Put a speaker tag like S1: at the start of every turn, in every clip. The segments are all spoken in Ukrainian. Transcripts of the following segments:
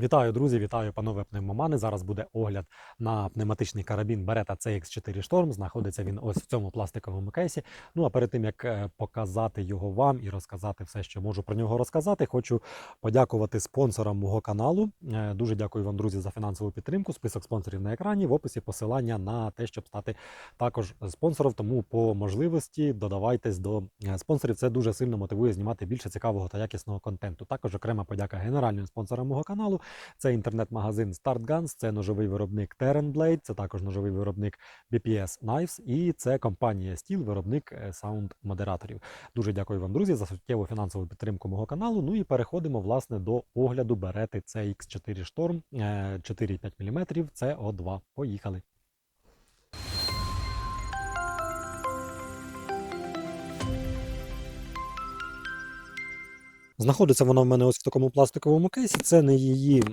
S1: Вітаю, друзі! Вітаю, панове пневмомани. Зараз буде огляд на пневматичний карабін Beretta CX4 Storm. Знаходиться він ось в цьому пластиковому кейсі. Ну а перед тим як е, показати його вам і розказати все, що можу про нього розказати, хочу подякувати спонсорам мого каналу. Е, Дуже дякую вам, друзі, за фінансову підтримку. Список спонсорів на екрані. В описі посилання на те, щоб стати також спонсором. Тому по можливості додавайтесь до е, спонсорів. Це дуже сильно мотивує знімати більше цікавого та якісного контенту. Також окрема подяка генеральним спонсорам мого каналу. Це інтернет-магазин Start Guns, це ножовий виробник TerrenBlade, це також ножовий виробник BPS Knives і це компанія Steel, виробник е, саунд модераторів. Дуже дякую вам, друзі, за суттєву фінансову підтримку мого каналу. Ну і переходимо власне до огляду берети CX4 Storm е, 4,5 мм CO2. Поїхали. Знаходиться вона в мене ось в такому пластиковому кейсі. Це не її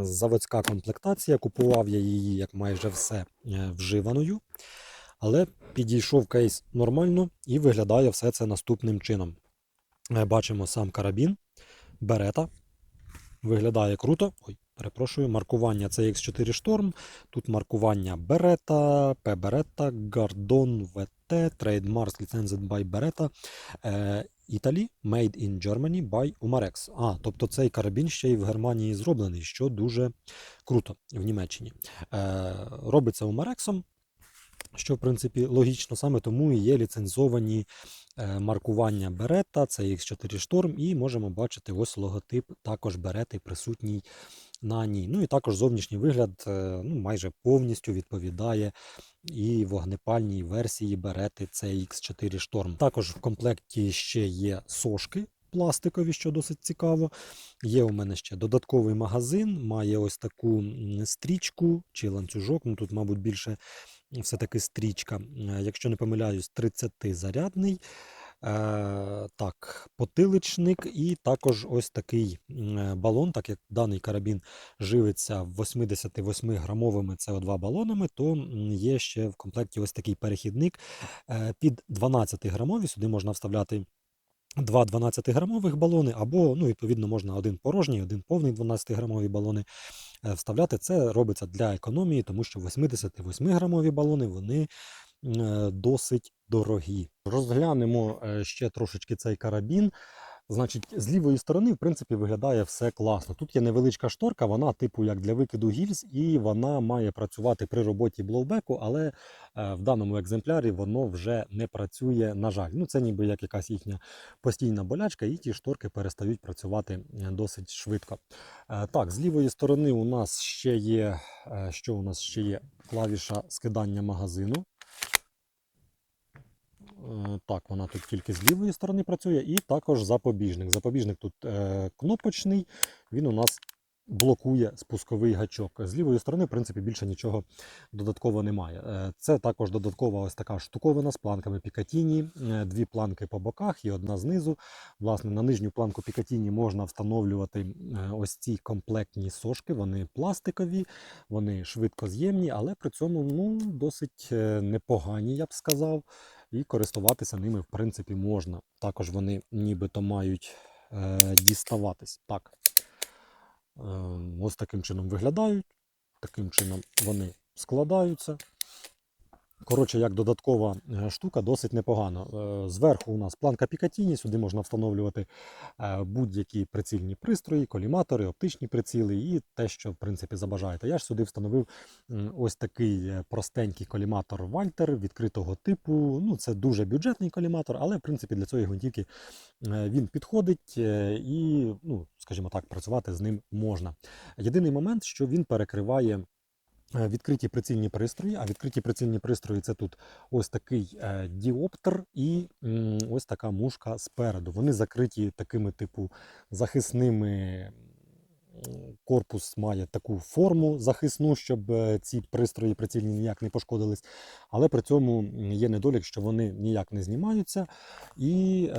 S1: заводська комплектація. Купував я її як майже все е, вживаною. Але підійшов кейс нормально і виглядає все це наступним чином. Е, Бачимо сам карабін, берета. Виглядає круто. Ой, перепрошую, маркування це X4 Storm. Тут маркування Beretta, P Beretta, VT, Trademarks Licensed by Beretta. Е, Italy, Made in Germany by Umarex. А, тобто цей карабін ще й в Германії зроблений, що дуже круто в Німеччині. Е, робиться Umarexом, що в принципі логічно, саме тому і є ліцензовані е, маркування Beretta, це X4 Storm, і можемо бачити ось логотип також Берети присутній на ній. Ну і також зовнішній вигляд е, ну, майже повністю відповідає і вогнепальній версії Берети CX4 Storm. Також в комплекті ще є сошки. Пластикові, що досить цікаво. Є у мене ще додатковий магазин, має ось таку стрічку чи ланцюжок. Ну тут, мабуть, більше все-таки стрічка. Е, Якщо не помиляюсь, 30-зарядний. Е, так, потиличник і також ось такий е, балон, так як даний карабін живиться 88-грамовими СО2 балонами, то є ще в комплекті ось такий перехідник е, під 12-грамові. Сюди можна вставляти два 12-грамових балони, або, ну, відповідно, можна один порожній, один повний 12-грамові балони е, вставляти. Це робиться для економії, тому що 88-грамові балони вони е, досить дорогі. Розглянемо е, ще трошечки цей карабін. Значить, з лівої сторони, в принципі, виглядає все класно. Тут є невеличка шторка, вона типу як для викиду гільз, і вона має працювати при роботі блоубеку, але е, в даному екземплярі воно вже не працює, на жаль. Ну, це ніби як якась їхня постійна болячка, і ті шторки перестають працювати е, досить швидко. Е, Так, з лівої сторони у нас ще є, е, що у нас ще є клавіша скидання магазину. Е, Так, вона тут тільки з лівої сторони працює, і також запобіжник. Запобіжник тут е, кнопочний, він у нас блокує спусковий гачок. З лівої сторони, в принципі, більше нічого додатково немає. Е, Це також додаткова ось така штуковина з планками Пікатіні, дві планки по боках і одна знизу. Власне, на нижню планку Пікатіні можна встановлювати ось ці комплектні сошки. Вони пластикові, вони швидкоз'ємні, але при цьому ну, досить непогані, я б сказав і користуватися ними, в принципі, можна. Також вони нібито мають е, діставатись. Так. Е, ось таким чином виглядають, таким чином вони складаються. Коротше, як додаткова е, штука, досить непогано. Е, Зверху у нас планка Пікатіні, сюди можна встановлювати е, будь-які прицільні пристрої, коліматори, оптичні приціли і те, що в принципі забажаєте. Я ж сюди встановив ось такий простенький коліматор Вальтер відкритого типу. Ну, це дуже бюджетний коліматор, але в принципі для цієї гвинтівки він підходить і, ну, скажімо так, працювати з ним можна. Єдиний момент, що він перекриває. Е, Відкриті прицільні пристрої, а відкриті прицільні пристрої це тут ось такий е, діоптер і ось така мушка спереду. Вони закриті такими типу захисними. Корпус має таку форму захисну, щоб е, ці пристрої прицільні ніяк не пошкодились. Але при цьому є недолік, що вони ніяк не знімаються, і е,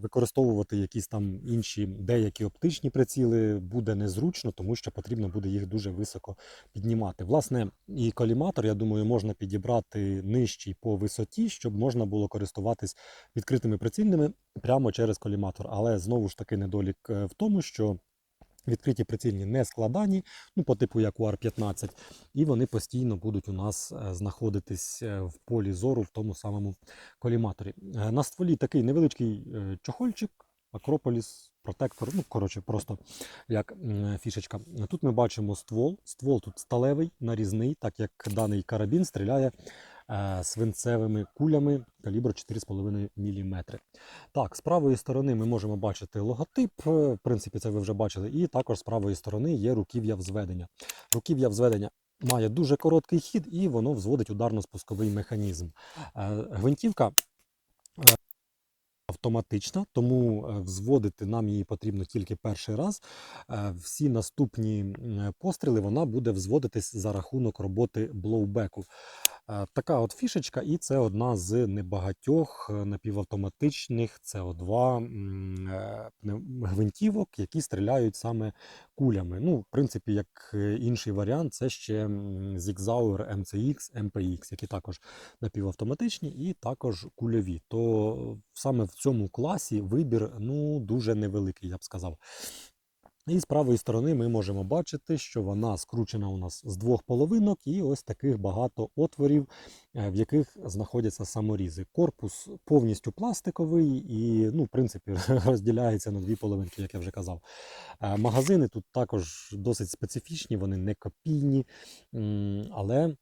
S1: використовувати якісь там інші деякі оптичні приціли буде незручно, тому що потрібно буде їх дуже високо піднімати. Власне, і коліматор, я думаю, можна підібрати нижчий по висоті, щоб можна було користуватись відкритими прицільними прямо через коліматор. Але знову ж таки недолік е, в тому, що Відкриті прицільні не складані, ну, по типу як у R15, і вони постійно будуть у нас е, знаходитись е, в полі зору в тому самому коліматорі. Е, На стволі такий невеличкий чохольчик, Акрополіс, протектор, ну коротше, просто як фішечка. Тут ми бачимо ствол. Ствол тут сталевий, нарізний, так як даний карабін стріляє свинцевими кулями калібру 4,5 мм. Так, з правої сторони ми можемо бачити логотип. е, В принципі, це ви вже бачили. І також з правої сторони є руків'я взведення. Руків'я взведення. Має дуже короткий хід і воно взводить ударно-спусковий механізм. Е, Гвинтівка е, автоматична, тому е, взводити нам її потрібно тільки перший раз. Е, Всі наступні постріли вона буде взводитись за рахунок роботи блоубеку. Е, Така от фішечка, і це одна з небагатьох напівавтоматичних CO2 м, е, пнев- гвинтівок, які стріляють саме кулями. Ну, в принципі, як інший варіант, це ще Zigzauer MCX, MPX, які також напівавтоматичні і також кульові. То саме в цьому класі вибір ну, дуже невеликий, я б сказав. І з правої сторони ми можемо бачити, що вона скручена у нас з двох половинок, і ось таких багато отворів, е, в яких знаходяться саморізи. Корпус повністю пластиковий і, ну, в принципі, розділяється на дві половинки, як я вже казав. Е, Магазини тут також досить специфічні, вони не копійні, але.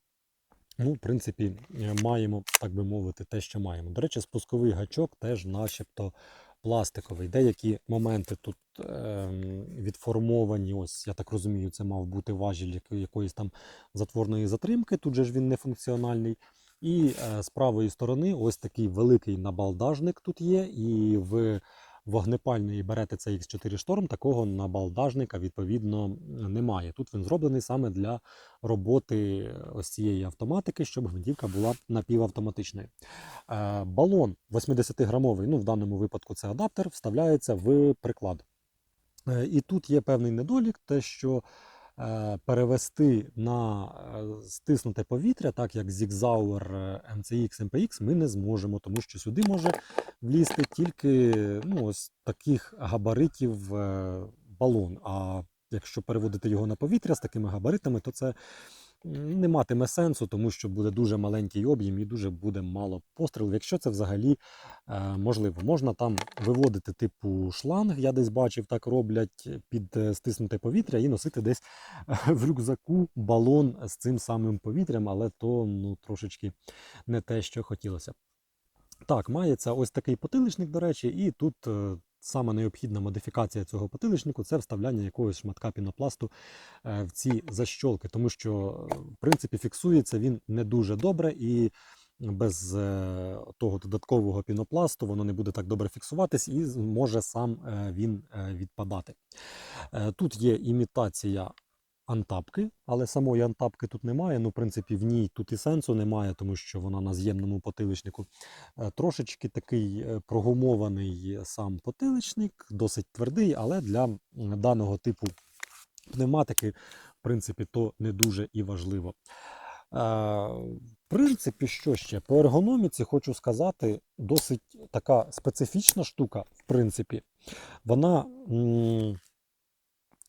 S1: Ну, в принципі, е, маємо, так би мовити, те, що маємо. До речі, спусковий гачок теж начебто пластиковий. Деякі моменти тут ем, відформовані. Ось, я так розумію, це мав бути важіль якоїсь там затворної затримки. Тут же ж він не функціональний. І е, з правої сторони ось такий великий набалдажник тут є. І в вогнепальної берети CX4 Storm такого набалдажника відповідно немає. Тут він зроблений саме для роботи ось цієї автоматики, щоб гвинтівка була напівавтоматичною. Е, Балон 80-грамовий, ну в даному випадку це адаптер, вставляється в приклад. Е, І тут є певний недолік, те, що е, перевести на е, стиснуте повітря, так як Zigzauer е, MCX MPX, ми не зможемо, тому що сюди може влізти тільки ну, ось таких габаритів е, балон. А якщо переводити його на повітря з такими габаритами, то це не матиме сенсу, тому що буде дуже маленький об'єм і дуже буде мало пострілів. Якщо це взагалі е, можливо, можна там виводити типу шланг, я десь бачив, так роблять під е, стиснуте повітря і носити десь е, в рюкзаку балон з цим самим повітрям, але то ну, трошечки не те, що хотілося. Так, мається ось такий потиличник, до речі, і тут е, саме необхідна модифікація цього потиличнику це вставляння якогось шматка пінопласту е, в ці защолки, тому що, в принципі, фіксується він не дуже добре і без е, того додаткового пінопласту воно не буде так добре фіксуватись і може сам е, він відпадати. Тут є імітація антапки, але самої антапки тут немає. Ну, в принципі, в ній тут і сенсу немає, тому що вона на з'ємному потиличнику. Е, Трошечки такий е, прогумований сам потиличник, досить твердий, але для даного типу пневматики, в принципі, то не дуже і важливо. Е, В принципі, що ще? По ергономіці хочу сказати, досить така специфічна штука, в принципі. Вона,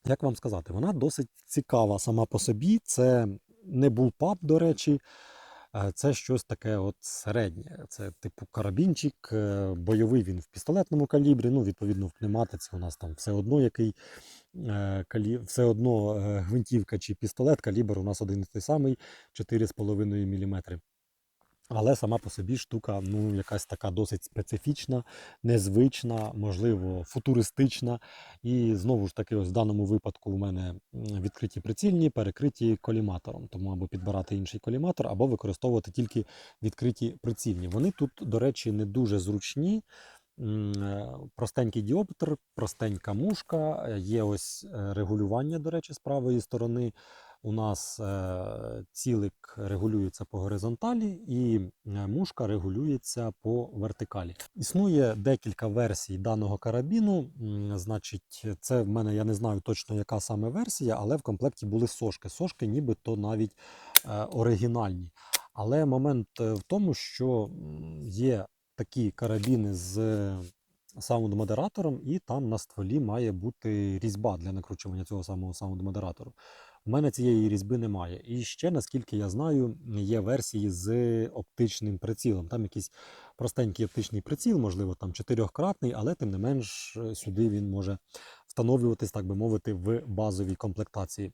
S1: як вам сказати, вона досить цікава сама по собі. Це не булпап, до речі, е, це щось таке от середнє. Це типу карабінчик, е, бойовий він в пістолетному калібрі. Ну, відповідно, в пневматиці у нас там все одно який е, калі... все одно гвинтівка чи пістолет, калібр у нас один і той самий 4,5 мм. Але сама по собі штука, ну, якась така досить специфічна, незвична, можливо, футуристична. І знову ж таки, ось в даному випадку у мене відкриті прицільні, перекриті коліматором. Тому або підбирати інший коліматор, або використовувати тільки відкриті прицільні. Вони тут, до речі, не дуже зручні. Е, Простенький діоптер, простенька мушка, е, є ось е, регулювання, до речі, з правої сторони. У нас е, цілик регулюється по горизонталі, і мушка регулюється по вертикалі. Існує декілька версій даного карабіну. Значить, це в мене я не знаю точно, яка саме версія, але в комплекті були сошки. Сошки, нібито навіть е, оригінальні. Але момент е, в тому, що є такі карабіни з саунд-модератором, і там на стволі має бути різьба для накручування цього самого саунд-модератору. У мене цієї різьби немає. І ще, наскільки я знаю, є версії з оптичним прицілом. Там якийсь простенький оптичний приціл, можливо, там чотирьохкратний, але тим не менш сюди він може встановлюватись, так би мовити, в базовій комплектації.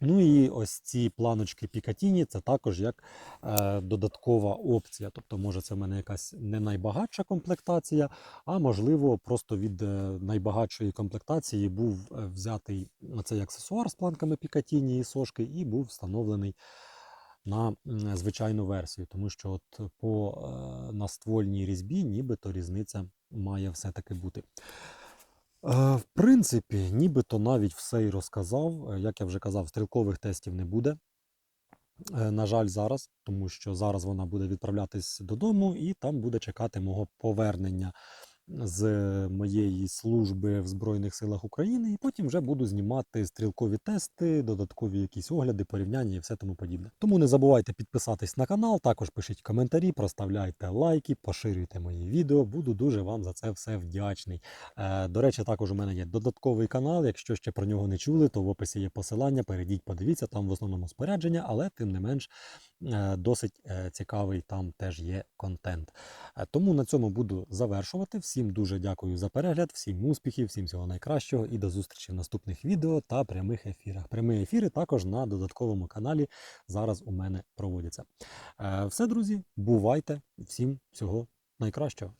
S1: Ну і ось ці планочки Picatinny це також як е, додаткова опція. Тобто, може, це в мене якась не найбагатша комплектація, а можливо, просто від е, найбагатшої комплектації був е, взятий цей аксесуар з планками Picatinny і сошки, і був встановлений на звичайну версію. Тому що от по е, наствольній різьбі нібито різниця має все-таки бути. Е, В принципі, нібито навіть все і розказав. Е, Як я вже казав, стрілкових тестів не буде. Е, На жаль, зараз, тому що зараз вона буде відправлятись додому, і там буде чекати мого повернення з моєї служби в Збройних силах України, і потім вже буду знімати стрілкові тести, додаткові якісь огляди, порівняння і все тому подібне. Тому не забувайте підписатись на канал, також пишіть коментарі, проставляйте лайки, поширюйте мої відео. Буду дуже вам за це все вдячний. Е, До речі, також у мене є додатковий канал. Якщо ще про нього не чули, то в описі є посилання. Перейдіть, подивіться, там в основному спорядження, але тим не менш е, досить е, цікавий там теж є контент. Е, Тому на цьому буду завершувати. Всім дуже дякую за перегляд, всім успіхів, всім всього найкращого і до зустрічі в наступних відео та прямих ефірах. Прямі ефіри також на додатковому каналі зараз у мене проводяться. Е, Все, друзі, бувайте, всім всього найкращого.